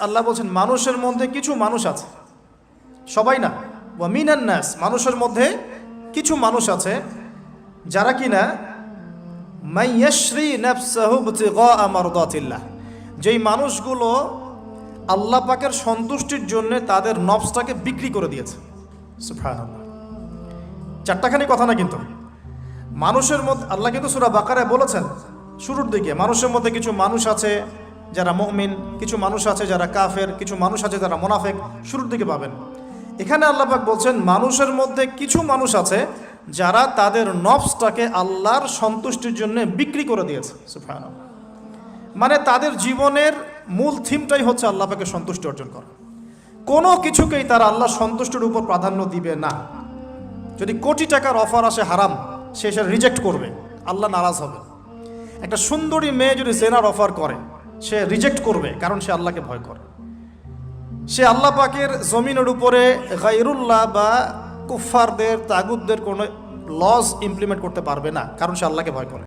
আল্লাহ বলছেন, মানুষের মধ্যে কিছু মানুষ আছে। সবাই না। ওয়া মিনান নাস, মানুষের মধ্যে কিছু মানুষ আছে যারা কিনা মারদাতিল্লাহ। যেই মানুষগুলো আল্লাহ পাকের সন্তুষ্টির জন্য তাদের নফসটাকে বিক্রি করে দিয়েছে। চারটাখানি কথা না কিন্তু। মানুষের মধ্যে, আল্লাহ কিন্তু সুরা বাকারায় বলেছেন, শুরুর দিকে, মানুষের মধ্যে কিছু মানুষ আছে যারা মহমিন কিছু মানুষ আছে যারা কাফের, কিছু মানুষ আছে যারা মোনাফেক, শুরুর দিকে পাবেন। এখানে আল্লাহ পাক বলছেন, মানুষের মধ্যে কিছু মানুষ আছে যারা তাদের নফসটাকে আল্লাহর সন্তুষ্টির জন্য বিক্রি করে দিয়েছে। মানে তাদের জীবনের মূল থিমটাই হচ্ছে আল্লাহ পাকে সন্তুষ্টি অর্জন করা। কোনো কিছুকেই তারা আল্লাহ সন্তুষ্টির উপর প্রাধান্য দিবে না। যদি কোটি টাকার অফার আসে হারাম, সে সেটা রিজেক্ট করবে। আল্লাহ নারাজ হবে। একটা সুন্দরী মেয়ে যদি জেনার অফার করে সে রিজেক্ট করবে, কারণ সে আল্লাহকে ভয় করে। সে আল্লাহ পাকের জমিনের উপরে গাইরুল্লাহ বা কুফফারদের তাগুদদের কোনো লস ইমপ্লিমেন্ট করতে পারবে না, কারণ সে আল্লাহকে ভয় করে।